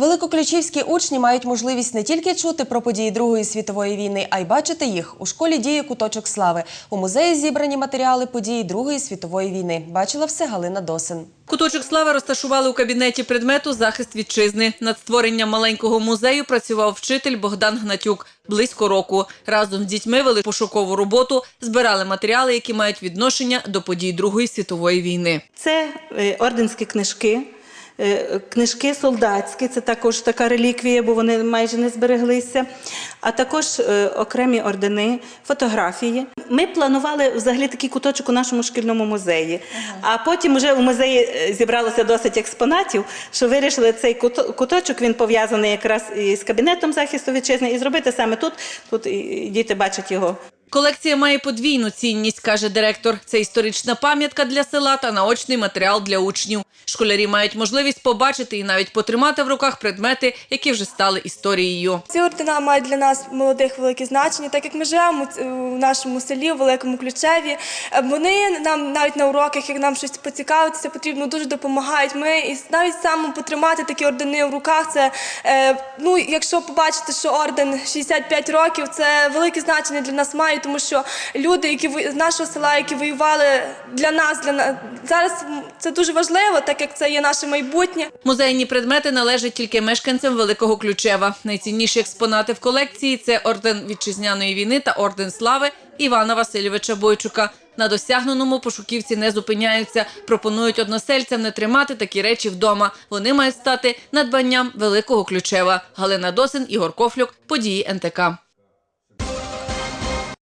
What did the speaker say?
Великоключівські учні мають можливість не тільки чути про події Другої світової війни, а й бачити їх. У школі діє куточок слави. У музеї зібрані матеріали подій Другої світової війни. Бачила все Галина Досин. Куточок слави розташували у кабінеті предмету захист вітчизни. Над створенням маленького музею працював вчитель Богдан Гнатюк близько року. Разом з дітьми вели пошукову роботу, збирали матеріали, які мають відношення до подій Другої світової війни. Це е, орденські книжки, книжки солдатські, це також така реліквія, бо вони майже не збереглися, а також е, окремі ордени, фотографії. Ми планували взагалі такий куточок у нашому шкільному музеї. А потім вже у музеї е, зібралося досить експонатів, що вирішили цей куточок, він пов'язаний якраз із кабінетом захисту вітчизни, і зробити саме тут. Тут діти бачать його Колекція має подвійну цінність, каже директор. Це історична пам'ятка для села та наочний матеріал для учнів. Школярі мають можливість побачити і навіть потримати в руках предмети, які вже стали історією. Ці ордена мають для нас молодих велике значення, так як ми живемо у нашому селі, у Великому Ключеві. Е, Вони нам навіть на уроках, як нам щось поцікавитися, потрібно дуже допомагають. Ми і навіть саме потримати такі ордени в руках. Це е, ну, якщо побачити, що орден 65 років, це велике значення для нас має, тому що люди, які з нашого села, які воювали для нас, для на- зараз це дуже важливо, так як це є наше майбутнє. Музейні предмети належать тільки мешканцям Великого Ключева. Найцінніші експонати в колекції це орден вітчизняної війни та орден слави Івана Васильовича Бойчука. На досягненому пошуківці не зупиняються. Пропонують односельцям не тримати такі речі вдома. Вони мають стати надбанням Великого Ключева. Галина Досин, Ігор Кофлюк. Події НТК.